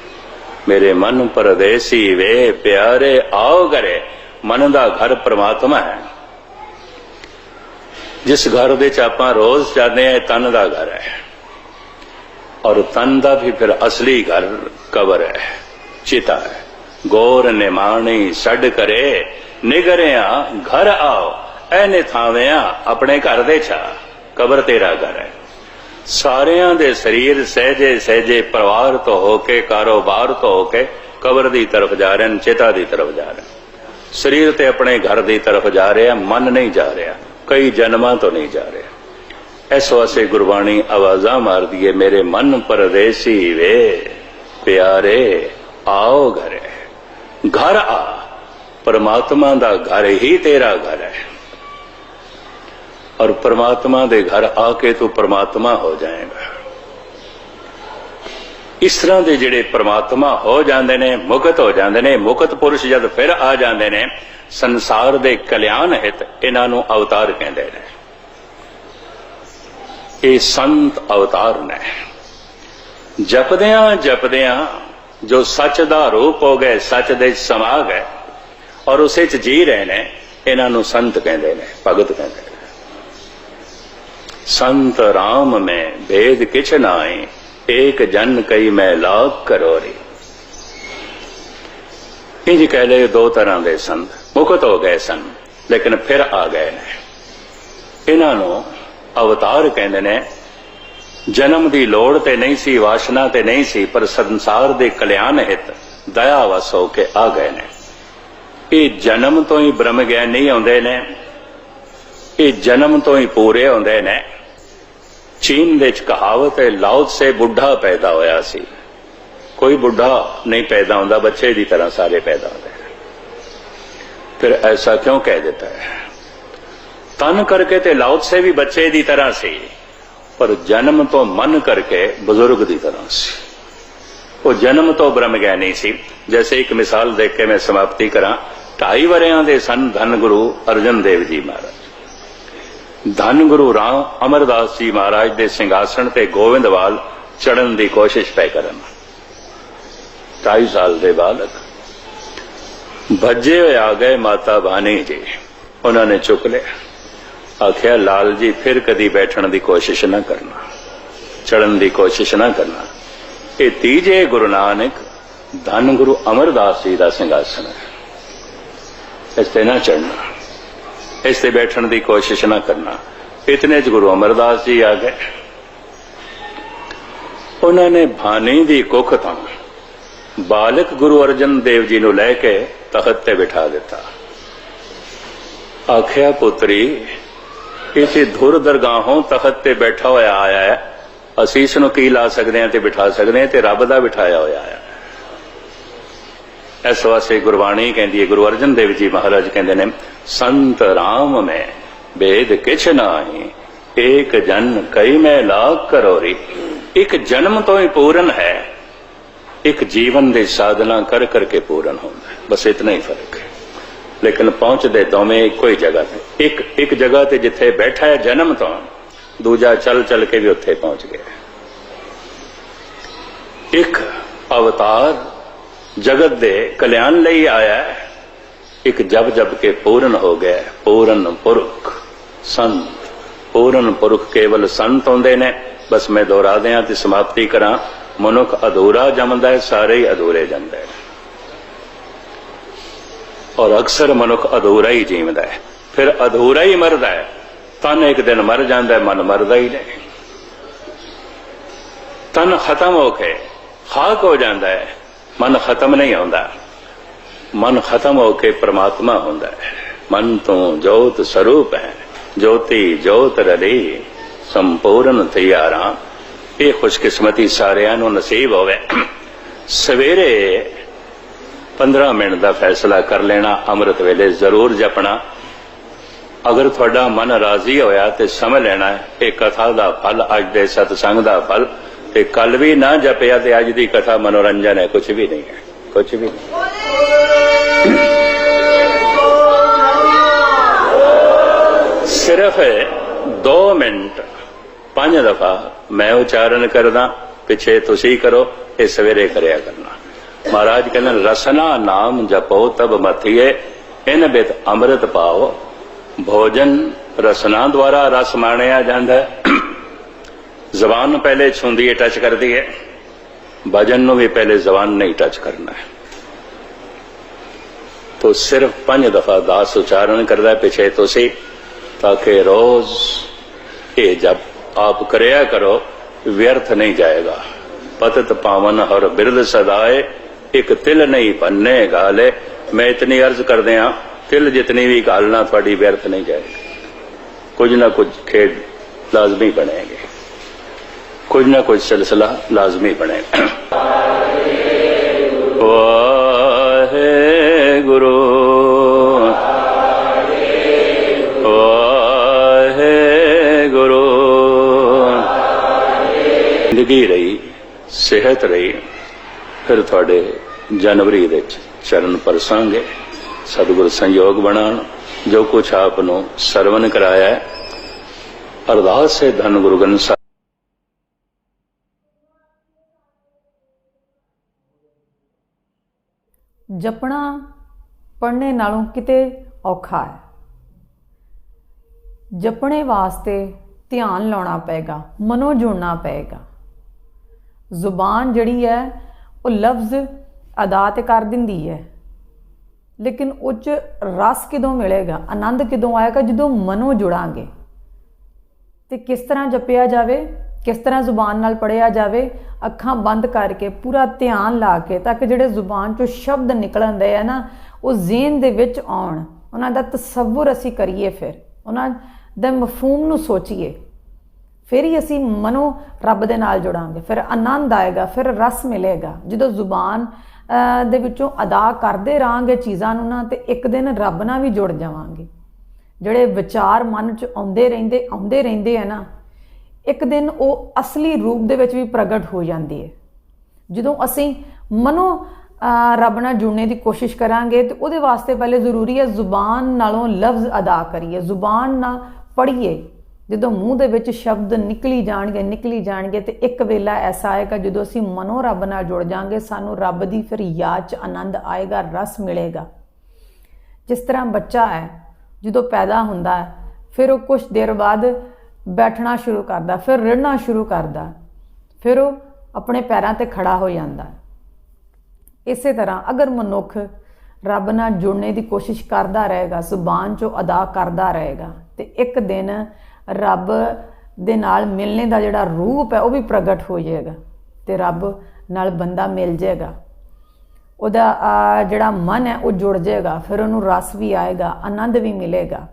ਮੇਰੇ ਮਨ ਪਰਦੇਸੀ ਵੇ, ਪਿਆਰੇ ਆਓ ਘਰੇ, ਮਨ ਦਾ ਘਰ ਪ੍ਰਮਾਤਮਾ ਹੈ। ਜਿਸ ਘਰ ਦੇ ਚ ਆਪਾਂ ਰੋਜ਼ ਜਾਂਦੇ ਆ ਤਨ ਦਾ ਘਰ ਹੈ। ਔਰ ਤਨ ਦਾ ਵੀ ਫਿਰ ਅਸਲੀ ਘਰ ਕਬਰ ਹੈ, ਚਿਤਾ ਹੈ। ਗੋਰ ਨਿਮਾਣੀ ਛੱਡ ਕਰੇ ਨਿਗਰਿਆ ਘਰ ਆਓ ਐ ਆ ਆਪਣੇ ਘਰ ਦੇ ਛਾ। ਕਬਰ ਤੇਰਾ ਘਰ ਹੈ। ਸਾਰਿਆਂ ਦੇ ਸਰੀਰ ਸਹਿਜੇ ਸਹਿਜੇ ਪਰਿਵਾਰ ਤੋਂ ਹੋ ਕੇ, ਕਾਰੋਬਾਰ ਤੋਂ ਹੋ ਕੇ ਕਬਰ ਦੀ ਤਰਫ ਜਾ ਰਹੇ ਨੇ ਚਿਤਾ ਦੀ ਤਰਫ ਜਾ ਰਹੇ ਸਰੀਰ ਤੇ ਆਪਣੇ ਘਰ ਦੀ ਤਰਫ ਜਾ ਰਿਹਾ, ਮਨ ਨਹੀਂ ਜਾ ਰਿਹਾ, ਕਈ ਜਨਮਾਂ ਤੋਂ ਨਹੀਂ ਜਾ ਰਿਹਾ। ਇਸ ਵਾਸਤੇ ਗੁਰਬਾਣੀ ਆਵਾਜ਼ਾਂ ਮਾਰਦੀ ਏ ਮੇਰੇ ਮਨ ਪਰਦੇਸੀ ਵੇ, ਪਿਆਰੇ, ਆਓ ਘਰੇ। ਘਰ ਆ, ਪਰਮਾਤਮਾ ਦਾ ਘਰ ਹੀ ਤੇਰਾ ਘਰ ਹੈ। ਔਰ ਪਰਮਾਤਮਾ ਦੇ ਘਰ ਆ ਕੇ ਤੂੰ ਪਰਮਾਤਮਾ ਹੋ ਜਾਏਗਾ। ਇਸ ਤਰ੍ਹਾਂ ਦੇ ਜਿਹੜੇ ਪਰਮਾਤਮਾ ਹੋ ਜਾਂਦੇ ਨੇ, ਮੁਕਤ ਹੋ ਜਾਂਦੇ ਨੇ, ਮੁਕਤ ਪੁਰਸ਼ ਜਦ ਫਿਰ ਆ ਜਾਂਦੇ ਨੇ, ਸੰਸਾਰ ਦੇ ਕਲਿਆਣ ਹਿਤ ਇਹਨਾਂ ਨੂੰ ਅਵਤਾਰ ਕਹਿੰਦੇ ਨੇ। ਇਹ ਸੰਤ ਅਵਤਾਰ ਨੇ। ਜਪਦਿਆਂ ਜਪਦਿਆਂ ਜੋ ਸੱਚ ਦਾ ਰੂਪ ਹੋ ਗਏ, ਸੱਚ ਦੇ ਵਿੱਚ ਸਮਾ ਗਏ ਔਰ ਉਸੇ ਚ ਜੀ ਰਹੇ ਨੇ, ਇਹਨਾਂ ਨੂੰ ਸੰਤ ਕਹਿੰਦੇ ਨੇ, ਭਗਤ ਕਹਿੰਦੇ ਨੇ। ਸੰਤ ਰਾਮ ਮੈਂ ਭੇਦ ਕਿਛ ਨਾਏ ਏਕ ਜਨ ਕਈ ਮੈਂ ਲਾਗ ਕਰੋਰੀ। ਇੰਜ ਕਹਿ ਲਏ ਦੋ ਤਰ੍ਹਾਂ ਦੇ ਸੰਤ, ਮੁਕਤ ਹੋ ਗਏ ਸਨ, ਲੇਕਿਨ ਫਿਰ ਆ ਗਏ ਨੇ। ਇਹਨਾਂ ਨੂੰ ਅਵਤਾਰ ਕਹਿੰਦੇ ਨੇ, ਜਨਮ ਦੀ ਲੋੜ ਤੇ ਨਹੀਂ ਸੀ, ਵਾਸ਼ਨਾ ਤੇ ਨਹੀਂ ਸੀ, ਪਰ ਸੰਸਾਰ ਦੇ ਕਲਿਆਣ ਹਿਤ, ਦਇਆ ਵਸ ਹੋ ਕੇ ਆ ਗਏ ਨੇ। ਇਹ ਜਨਮ ਤੋਂ ਹੀ ਬ੍ਰਹਮ ਗਿਆਨੀ ਆਉਂਦੇ ਨੇ। ਇਹ ਜਨਮ ਤੋਂ ਹੀ ਪੂਰੇ ਹੁੰਦੇ ਨੇ। ਚੀਨ ਦੇ ਚ ਕਹਾਵਤ ਹੈ ਲਾਉਤ ਸੇ ਬੁੱਢਾ ਪੈਦਾ ਹੋਇਆ ਸੀ। ਕੋਈ ਬੁੱਢਾ ਨਹੀਂ ਪੈਦਾ ਹੁੰਦਾ, ਬੱਚੇ ਦੀ ਤਰ੍ਹਾਂ ਸਾਰੇ ਪੈਦਾ ਹੁੰਦੇ ਫਿਰ ਐਸਾ ਕਿਉਂ ਕਹਿ ਦਿੱਤਾ ਹੈ? ਤਨ ਕਰਕੇ ਤੇ ਲਾਉਤ ਸੇ ਵੀ ਬੱਚੇ ਦੀ ਤਰ੍ਹਾਂ ਸੀ, ਪਰ ਜਨਮ ਤੋਂ ਮਨ ਕਰਕੇ ਬਜ਼ੁਰਗ ਦੀ ਤਰ੍ਹਾਂ ਸੀ। ਉਹ ਜਨਮ ਤੋਂ ਬ੍ਰਹਮ ਗਿਆਨੀ ਸੀ। ਜੈਸੇ ਇੱਕ ਮਿਸਾਲ ਦੇਖ ਕੇ ਮੈਂ ਸਮਾਪਤੀ ਕਰਾਂ, ਢਾਈ ਵਰਿਆਂ ਦੇ ਸਨ ਧੰਨ ਗੁਰੂ ਅਰਜਨ ਦੇਵ ਜੀ ਮਹਾਰਾਜ। ਧੰਨ ਗੁਰੂ ਰਾਮ ਅਮਰਦਾਸ ਜੀ ਮਹਾਰਾਜ ਦੇ ਸਿੰਘਾਸਣ ਤੇ ਗੋਬਿੰਦਵਾਲ ਚੜਨ ਦੀ ਕੋਸ਼ਿਸ਼ ਪੈ ਕਰਨ। ਢਾਈ ਸਾਲ ਦੇ ਬਾਲਕ, ਭੱਜੇ ਹੋਏ ਆ ਗਏ ਮਾਤਾ ਬਾਣੀ ਜੀ। ਉਹਨਾਂ ਨੇ ਚੁੱਕ ਲਿਆ। ਆਖਿਆ ਲਾਲ ਜੀ ਫਿਰ ਕਦੀ ਬੈਠਣ ਦੀ ਕੋਸ਼ਿਸ਼ ਨਾ ਕਰਨਾ। ਚੜਨ ਦੀ ਕੋਸ਼ਿਸ਼ ਨਾ ਕਰਨਾ। ਇਹ ਤੀਜੇ ਗੁਰੂ ਨਾਨਕ ਧੰਨ ਗੁਰੂ ਅਮਰਦਾਸ ਜੀ ਦਾ ਸਿੰਘਾਸਣ ਹੈ। ਇਸ ਤੇ ਨਾ ਚੜਨਾ ਇਸ ਤੇ ਬੈਠਣ ਦੀ ਕੋਸ਼ਿਸ਼ ਨਾ ਕਰਨਾ। ਇਤਨੇ ਚ ਗੁਰੂ ਅਮਰਦਾਸ ਜੀ ਆ ਗਏ। ਉਹਨਾਂ ਨੇ ਭਾਨੀ ਦੀ ਕੁੱਖ ਤੋਂ ਬਾਲਕ ਗੁਰੂ ਅਰਜਨ ਦੇਵ ਜੀ ਨੂੰ ਲੈ ਕੇ ਤਖਤ ਤੇ ਬਿਠਾ ਦਿੱਤਾ। ਆਖਿਆ, ਪੁੱਤਰੀ ਇਸੇ ਧੁਰ ਦਰਗਾਹੋਂ ਤਖਤ ਤੇ ਬੈਠਾ ਹੋਇਆ ਆਇਆ ਹੈ। ਅਸੀਂ ਇਸ ਨੂੰ ਕੀ ਲਾ ਸਕਦੇ ਹਾਂ ਤੇ ਬਿਠਾ ਸਕਦੇ ਹਾਂ ਤੇ ਰੱਬ ਦਾ ਬਿਠਾਇਆ ਹੋਇਆ ਹੈ। ਇਸ ਵਾਸਤੇ ਗੁਰਬਾਣੀ ਕਹਿੰਦੀ ਹੈ, ਗੁਰੂ ਅਰਜਨ ਦੇਵ ਜੀ ਮਹਾਰਾਜ ਕਹਿੰਦੇ ਨੇ ਸੰਤ ਰਾਮ ਮੈਂ ਭੇਦ ਕਿਛ ਨਾਹੀ, ਏਕ ਜਨ ਕਈ ਮੈਂ ਲਾਗ ਕਰੋਰੀ। ਇੱਕ ਜਨਮ ਤੋਂ ਹੀ ਪੂਰਨ ਹੈ। ਇੱਕ ਜੀਵਨ ਦੇ ਸਾਧਨਾ ਕਰ ਕਰਕੇ ਪੂਰਨ ਹੁੰਦਾ ਬਸ ਇਤਨਾ ਹੀ ਫ਼ਰਕ ਹੈ। ਲੇਕਿਨ ਪਹੁੰਚਦੇ ਦੋਵੇਂ ਇੱਕੋ ਹੀ ਜਗ੍ਹਾ ਤੇ। ਇੱਕ ਇੱਕ ਜਗ੍ਹਾ ਤੇ ਜਿੱਥੇ ਬੈਠਾ ਹੈ ਜਨਮ ਤੋਂ, ਦੂਜਾ ਚੱਲ ਚੱਲ ਕੇ ਵੀ ਉੱਥੇ ਪਹੁੰਚ ਗਿਆ ਇੱਕ ਅਵਤਾਰ ਜਗਤ ਦੇ ਕਲਿਆਣ ਲਈ ਆਇਆ ਹੈ। ਇੱਕ ਜਬ ਜਬ ਕੇ ਪੂਰਨ ਹੋ ਗਿਆ ਪੂਰਨ ਪੁਰਖ, ਸੰਤ। ਪੂਰਨ ਪੁਰਖ ਕੇਵਲ ਸੰਤ ਹੁੰਦੇ ਨੇ। ਬਸ ਮੈਂ ਦੁਹਰਾ ਦਿਆਂ ਤੇ ਸਮਾਪਤੀ ਕਰਾਂ। ਮਨੁੱਖ ਅਧੂਰਾ ਜੰਮਦਾ ਹੈ, ਸਾਰੇ ਹੀ ਅਧੂਰੇ ਜਾਂਦੇ ਨੇ। ਔਰ ਅਕਸਰ ਮਨੁੱਖ ਅਧੂਰਾ ਹੀ ਜੀਵਦਾ ਹੈ। ਫਿਰ ਅਧੂਰਾ ਹੀ ਮਰਦਾ ਹੈ, ਤਨ ਇੱਕ ਦਿਨ ਮਰ ਜਾਂਦਾ ਹੈ, ਮਨ ਮਰਦਾ ਹੀ ਨਹੀਂ। ਤਨ ਖਤਮ ਹੋ ਕੇ ਖਾਕ ਹੋ ਜਾਂਦਾ ਹੈ, ਮਨ ਖਤਮ ਨਹੀਂ ਹੁੰਦਾ। ਮਨ ਖਤਮ ਹੋ ਕੇ ਪ੍ਰਮਾਤਮਾ ਹੁੰਦਾ ਹੈ। ਮਨ ਤੋਂ ਜੋਤ ਸਰੂਪ ਹੈ। ਜੋਤੀ ਜੋਤ ਰਲੀ। ਸੰਪੂਰਨ ਤਿਆਰਾ ਇਹ ਖੁਸ਼ਕਿਸਮਤੀ ਸਾਰਿਆਂ ਨੂੰ ਨਸੀਬ ਹੋਵੇ। ਸਵੇਰੇ 15 ਮਿੰਟ ਦਾ ਫੈਸਲਾ ਕਰ ਲੈਣਾ, ਅੰਮ੍ਰਿਤ ਵੇਲੇ ਜ਼ਰੂਰ ਜਪਣਾ। ਅਗਰ ਤੁਹਾਡਾ ਮਨ ਰਾਜ਼ੀ ਹੋਇਆ ਤੇ ਸਮਝ ਲੈਣਾ ਇਹ ਕਥਾ ਦਾ ਫਲ, ਅੱਜ ਦੇ ਸਤਸੰਗ ਦਾ ਫਲ। ਤੇ ਕੱਲ ਵੀ ਨਾ ਜਪਿਆ ਤੇ ਅੱਜ ਦੀ ਕਥਾ ਮਨੋਰੰਜਨ ਹੈ ਕੁਝ ਵੀ ਨਹੀਂ ਹੈ। ਕੁਝ ਵੀ ਨਹੀਂ। ਸਿਰਫ 2 ਮਿੰਟ ਪੰਜ ਦਫਾ ਮੈਂ ਉਚਾਰਨ ਕਰਦਾ ਪਿੱਛੇ ਤੁਸੀਂ ਕਰੋ ਇਹ ਸਵੇਰੇ ਕਰਿਆ ਕਰਨਾ ਮਹਾਰਾਜ ਕਹਿੰਦੇ ਰਸਨਾ ਨਾਮ ਜਪੋ ਤਬ ਮਥੀਏ ਇਨ ਬਿਤ ਅੰਮ੍ਰਿਤ ਪਾਓ ਭੋਜਨ ਰਸਨਾ ਦੁਆਰਾ ਰਸ ਮਾਣਿਆ ਜਾਂਦਾ ਹੈ ਜ਼ਬਾਨ ਪਹਿਲੇ ਛੁੰਦੀ ਹੈ ਟੱਚ ਕਰਦੀ ਹੈ ਭਜਨ ਨੂੰ ਵੀ ਪਹਿਲੇ ਜ਼ਬਾਨ ਨਹੀਂ ਟੱਚ ਕਰਨਾ ਹੈ ਤੋ ਸਿਰਫ ਪੰਜ ਦਫਾ ਦਾਸ ਉਚਾਰਨ ਕਰਦਾ ਪਿਛੇ ਤੁਸੀਂ, ਤਾਂ ਕਿ ਰੋਜ਼ ਇਹ ਜਬ ਆਪ ਕਰਿਆ ਕਰੋ, ਵਿਅਰਥ ਨਹੀਂ ਜਾਏਗਾ। ਪਤਤ ਪਾਵਨ ਹਰ ਬਿਰਦ ਸਦਾਏ, ਇੱਕ ਤਿਲ ਨਹੀਂ ਪੰਨੇ ਗਾਲੇ। ਮੈਂ ਇਤਨੀ ਅਰਜ਼ ਕਰਦੇ ਆ ਤਿਲ ਜਿਤਨੀ ਵੀ ਗਾਲਣਾ ਤੁਹਾਡੀ ਵਿਅਰਥ ਨਹੀਂ ਜਾਏਗੀ। ਕੁਝ ਨਾ ਕੁਝ ਖੇਡ ਲਾਜ਼ਮੀ ਬਣੇਗੇ। ਕੁਝ ਨਾ ਕੁਝ ਸਿਲਸਿਲਾ ਲਾਜ਼ਮੀ ਬਣੇਗਾ। ਵਾਹਿਗੁਰੂ। ਵਾਹਿਗੁਰੂ। ਜ਼ਿੰਦਗੀ ਰਹੀ, ਸਿਹਤ ਰਹੀ, ਫਿਰ ਤੁਹਾਡੇ ਜਨਵਰੀ ਦੇ ਚਰਨ ਪਰਸਾਂਗੇ। ਸਤਿਗੁਰ ਸੰਯੋਗ ਬਣਾਉਣ, ਜੋ ਕੁਛ ਆਪ ਨੂੰ ਸਰਵਨ ਕਰਾਇਆ ਅਰਦਾਸ ਹੈ ਧੰਨ ਗੁਰੂ ਗ੍ਰੰਥ ਸਾਹਿਬ। ਜਪਣਾ ਪੜ੍ਹਨੇ ਨਾਲੋਂ ਕਿਤੇ ਔਖਾ ਹੈ। ਜਪਣੇ ਵਾਸਤੇ ਧਿਆਨ ਲਾਉਣਾ ਪਏਗਾ, ਮਨੋ ਜੁੜਨਾ ਪਏਗਾ। ਜ਼ੁਬਾਨ ਜਿਹੜੀ ਹੈ, ਉਹ ਲਫ਼ਜ਼ ਅਦਾ ਤੇ ਕਰ ਦਿੰਦੀ ਹੈ। ਲੇਕਿਨ ਉੱਚ ਰਸ ਕਿਦੋਂ ਮਿਲੇਗਾ, ਆਨੰਦ ਕਿਦੋਂ ਆਏਗਾ, ਜਦੋਂ ਮਨੋ ਜੁੜਾਂਗੇ। ਤੇ ਕਿਸ ਤਰ੍ਹਾਂ ਜਪਿਆ ਜਾਵੇ, ਕਿਸ ਤਰ੍ਹਾਂ ਜ਼ੁਬਾਨ ਨਾਲ ਪੜਿਆ ਜਾਵੇ, ਅੱਖਾਂ ਬੰਦ ਕਰਕੇ, ਪੂਰਾ ਧਿਆਨ ਲਾ ਕੇ, ਤਾਂ ਕਿ ਜਿਹੜੇ ਜ਼ੁਬਾਨ ਚੋਂ ਸ਼ਬਦ ਨਿਕਲਣਦੇ ਆ ਨਾ ਉਹ ਜ਼ੇਨ ਦੇ ਵਿੱਚ ਆਉਣ। ਉਹਨਾਂ ਦਾ ਤਸੱਵੁਰ ਅਸੀਂ ਕਰੀਏ ਫਿਰ। ਉਹਨਾਂ ਦੇ ਮਫਹੂਮ ਨੂੰ ਸੋਚੀਏ। ਫਿਰ ਹੀ ਅਸੀਂ ਮਨੋ ਰੱਬ ਦੇ ਨਾਲ ਜੁੜਾਂਗੇ। ਫਿਰ ਆਨੰਦ ਆਏਗਾ, ਫਿਰ ਰਸ ਮਿਲੇਗਾ। ਜਦੋਂ ਜ਼ੁਬਾਨ ਦੇ ਵਿੱਚੋਂ ਅਦਾ ਕਰਦੇ ਰਾਂਗੇ ਚੀਜ਼ਾਂ ਨੂੰ ਨਾ, ਤੇ ਇੱਕ ਦਿਨ ਰੱਬ ਨਾਲ ਵੀ ਜੁੜ ਜਾਵਾਂਗੇ। ਜਿਹੜੇ ਵਿਚਾਰ ਮਨ 'ਚ ਆਉਂਦੇ ਰਹਿੰਦੇ ਆਉਂਦੇ ਰਹਿੰਦੇ ਆ ਨਾ, ਇੱਕ ਦਿਨ ਉਹ ਅਸਲੀ ਰੂਪ ਦੇ ਵਿੱਚ ਵੀ ਪ੍ਰਗਟ ਹੋ ਜਾਂਦੀ ਹੈ। ਜਦੋਂ ਅਸੀਂ ਮਨੋ ਰੱਬ ਨਾਲ ਜੁੜਨੇ ਦੀ ਕੋਸ਼ਿਸ਼ ਕਰਾਂਗੇ ਤੇ ਉਹਦੇ ਵਾਸਤੇ ਪਹਿਲੇ ਜ਼ਰੂਰੀ ਹੈ ਜ਼ੁਬਾਨ ਨਾਲੋਂ ਲਫ਼ਜ਼ ਅਦਾ ਕਰੀਏ, ਜ਼ੁਬਾਨ ਨਾਲ ਪੜ੍ਹੀਏ। ਜਦੋਂ ਮੂੰਹ ਦੇ ਵਿੱਚ ਸ਼ਬਦ ਨਿਕਲੀ ਜਾਣਗੇ ਨਿਕਲੀ ਜਾਣਗੇ ਤੇ ਇੱਕ ਵੇਲਾ ਐਸਾ ਆਏਗਾ ਜਦੋਂ ਅਸੀਂ ਮਨੋ ਰੱਬ ਨਾਲ ਜੁੜ ਜਾਾਂਗੇ, ਸਾਨੂੰ ਰੱਬ ਦੀ ਫਿਰ ਯਾਦ 'ਚ ਆਨੰਦ ਆਏਗਾ, ਰਸ ਮਿਲੇਗਾ। ਜਿਸ ਤਰ੍ਹਾਂ ਬੱਚਾ ਹੈ, ਜਦੋਂ ਪੈਦਾ ਹੁੰਦਾ ਹੈ, ਫਿਰ ਉਹ ਕੁਝ ਦੇਰ ਬਾਅਦ ਬੈਠਣਾ ਸ਼ੁਰੂ ਕਰਦਾ, ਫਿਰ ਰਿੜਨਾ ਸ਼ੁਰੂ ਕਰਦਾ, ਫਿਰ ਉਹ ਆਪਣੇ ਪੈਰਾਂ ਤੇ ਖੜਾ ਹੋ ਜਾਂਦਾ। ਇਸੇ ਤਰ੍ਹਾਂ ਅਗਰ ਮਨੁੱਖ ਰੱਬ ਨਾਲ ਜੁੜਨੇ ਦੀ ਕੋਸ਼ਿਸ਼ ਕਰਦਾ ਰਹੇਗਾ, ਜ਼ੁਬਾਨ ਚੋਂ ਅਦਾ ਕਰਦਾ ਰਹੇਗਾ, ਤੇ ਇੱਕ ਦਿਨ ਰੱਬ ਦੇ ਨਾਲ ਮਿਲਣੇ ਦਾ ਜਿਹੜਾ ਰੂਪ ਹੈ, ਉਹ ਵੀ ਪ੍ਰਗਟ ਹੋ ਜਾਏਗਾ ਤੇ ਰੱਬ ਨਾਲ ਬੰਦਾ ਮਿਲ ਜਾਏਗਾ। ਉਹਦਾ ਜਿਹੜਾ ਮਨ ਹੈ, ਉਹ ਜੁੜ ਜਾਏਗਾ, ਫਿਰ ਉਹਨੂੰ ਰਸ ਵੀ ਆਏਗਾ, ਆਨੰਦ ਵੀ ਮਿਲੇਗਾ।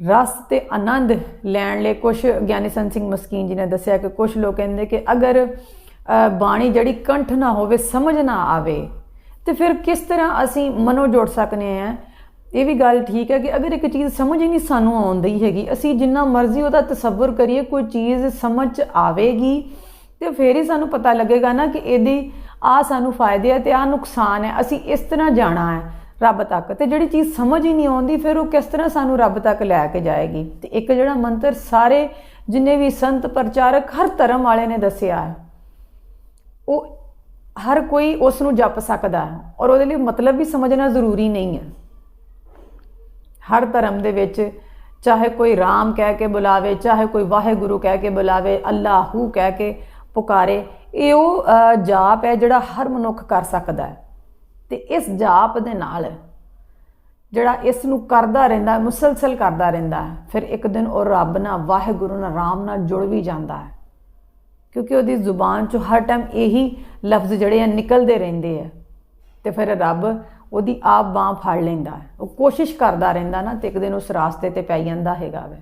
ਰਸ ਤੇ ਆਨੰਦ ਲੈਣ ਲਈ ਕੁਝ ਗਿਆਨੀ ਸੰਤ ਸਿੰਘ ਮਸਕੀਨ ਜੀ ਨੇ ਦੱਸਿਆ ਕਿ ਕੁਝ ਲੋਕ ਕਹਿੰਦੇ ਕਿ ਅਗਰ ਬਾਣੀ ਜਿਹੜੀ ਕੰਠ ਨਾ ਹੋਵੇ, ਸਮਝ ਨਾ ਆਵੇ। ਤੇ ਫਿਰ ਕਿਸ ਤਰ੍ਹਾਂ ਅਸੀਂ ਮਨੋ ਜੋੜ ਸਕਨੇ ਆ? ਇਹ ਵੀ ਗੱਲ ਠੀਕ ਹੈ ਕਿ ਅਗਰ ਇੱਕ ਚੀਜ਼ ਸਮਝ ਹੀ ਨਹੀਂ ਸਾਨੂੰ ਆਉਂਦੀ ਹੈਗੀ, ਅਸੀਂ ਜਿੰਨਾ ਮਰਜ਼ੀ ਉਹਦਾ ਤਸੱਵੁਰ ਕਰੀਏ, ਕੋਈ ਚੀਜ਼ ਸਮਝ 'ਚ ਆਵੇਗੀ, ਤੇ ਫਿਰ ਹੀ ਸਾਨੂੰ ਪਤਾ ਲੱਗੇਗਾ ਨਾ ਕਿ ਇਹਦੀ ਆ ਸਾਨੂੰ ਫਾਇਦੇ ਆ ਤੇ ਆ ਨੁਕਸਾਨ ਹੈ। ਅਸੀਂ ਇਸ ਤਰ੍ਹਾਂ ਜਾਣਾ ਹੈ ਰੱਬ ਤੱਕ। ਤੇ ਜਿਹੜੀ ਚੀਜ਼ ਸਮਝ ਹੀ ਨਹੀਂ ਆਉਂਦੀ, ਫਿਰ ਉਹ ਕਿਸ ਤਰ੍ਹਾਂ ਸਾਨੂੰ ਰੱਬ ਤੱਕ ਲੈ ਕੇ ਜਾਏਗੀ? ਤੇ ਇੱਕ ਜਿਹੜਾ ਮੰਤਰ ਸਾਰੇ ਜਿੰਨੇ ਵੀ ਸੰਤ ਪ੍ਰਚਾਰਕ ਹਰ ਧਰਮ ਵਾਲੇ ਨੇ ਦੱਸਿਆ ਹੈ ਉਹ ਹਰ ਕੋਈ ਉਸ ਨੂੰ ਜਪ ਸਕਦਾ ਹੈ ਔਰ ਉਹਦੇ ਲਈ ਮਤਲਬ ਵੀ ਸਮਝਣਾ ਜ਼ਰੂਰੀ ਨਹੀਂ ਹੈ। ਹਰ ਧਰਮ ਦੇ ਵਿੱਚ ਚਾਹੇ ਕੋਈ ਰਾਮ ਕਹਿ ਕੇ ਬੁਲਾਵੇ ਚਾਹੇ ਕੋਈ ਵਾਹਿਗੁਰੂ ਕਹਿ ਕੇ ਬੁਲਾਵੇ ਅੱਲਾਹੂ ਕਹਿ ਕੇ ਪੁਕਾਰੇ ਇਹ ਉਹ ਜਾਪ ਹੈ ਜਿਹੜਾ ਹਰ ਮਨੁੱਖ ਕਰ ਸਕਦਾ ਹੈ। ਤੇ ਇਸ ਜਾਪ ਦੇ ਨਾਲ ਜਿਹੜਾ ਇਸ ਨੂੰ ਕਰਦਾ ਰਹਿੰਦਾ ਹੈ, ਮੁਸਲਸਲ ਕਰਦਾ ਰਹਿੰਦਾ ਹੈ ਫਿਰ ਇੱਕ ਦਿਨ ਉਹ ਰੱਬ ਨਾਲ ਵਾਹਿਗੁਰੂ ਨਾਲ ਰਾਮ ਨਾਲ ਜੁੜ ਵੀ ਜਾਂਦਾ ਹੈ। ਕਿਉਂਕਿ ਉਹਦੀ ਜ਼ੁਬਾਨ ਚੋਂ ਹਰ ਟਾਈਮ ਇਹੀ ਲਫ਼ਜ਼ ਜਿਹੜੇ ਆ ਨਿਕਲਦੇ ਰਹਿੰਦੇ ਆ। ਤੇ ਫਿਰ ਰੱਬ ਉਹਦੀ ਆਪ ਬਾਹ ਫੜ ਲੈਂਦਾ ਉਹ ਕੋਸ਼ਿਸ਼ ਕਰਦਾ ਰਹਿੰਦਾ ਨਾ ਤੇ ਇੱਕ ਦਿਨ ਉਸ ਰਾਸਤੇ ਤੇ ਪੈ ਜਾਂਦਾ ਹੈਗਾ ਵੇ।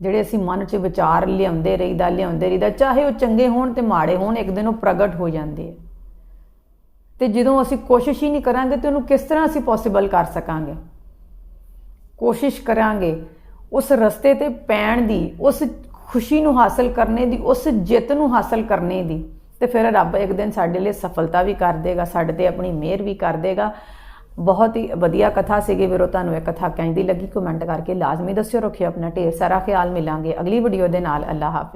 ਜਿਹੜੇ ਅਸੀਂ ਮਨ 'ਚ ਵਿਚਾਰ ਲਿਆਉਂਦੇ ਰਹੀਦਾ ਲਿਆਉਂਦੇ ਰਹੀਦਾ, ਚਾਹੇ ਉਹ ਚੰਗੇ ਹੋਣ ਤੇ ਮਾੜੇ ਹੋਣ, ਇੱਕ ਦਿਨ ਉਹ ਪ੍ਰਗਟ ਹੋ ਜਾਂਦੇ ਆ। ਤੇ ਜਦੋਂ ਅਸੀਂ ਕੋਸ਼ਿਸ਼ ਹੀ ਨਹੀਂ ਕਰਾਂਗੇ ਤੇ ਉਹਨੂੰ ਕਿਸ ਤਰ੍ਹਾਂ ਅਸੀਂ ਪੋਸੀਬਲ ਕਰ ਸਕਾਂਗੇ? ਕੋਸ਼ਿਸ਼ ਕਰਾਂਗੇ ਉਸ ਰਸਤੇ ਤੇ ਪੈਣ ਦੀ, ਉਸ ਖੁਸ਼ੀ ਨੂੰ ਹਾਸਲ ਕਰਨੇ ਦੀ, ਉਸ ਜਿੱਤ ਨੂੰ ਹਾਸਲ ਕਰਨੇ ਦੀ, ਤੇ ਫਿਰ ਰੱਬ ਇੱਕ ਦਿਨ ਸਾਡੇ ਲਈ ਸਫਲਤਾ ਵੀ ਕਰ ਦੇਗਾ, ਸਾਡੇ ਤੇ ਆਪਣੀ ਮਿਹਰ ਵੀ ਕਰ ਦੇਗਾ। ਬਹੁਤ ਹੀ ਵਧੀਆ ਕਥਾ ਸੀਗੀ ਵੀਰੋ, ਤੁਹਾਨੂੰ ਇਹ ਕਥਾ ਕਹਿੰਦੀ ਲੱਗੀ, ਕਮੈਂਟ ਕਰਕੇ ਲਾਜ਼ਮੀ ਦੱਸਿਓ, ਰੱਖਿਓ ਆਪਣਾ ਢੇਰ ਸਾਰਾ ਖਿਆਲ ਮਿਲਾਂਗੇ ਅਗਲੀ ਵੀਡੀਓ ਦੇ ਨਾਲ, ਅੱਲਾਹ ਹਾਫਿਜ਼।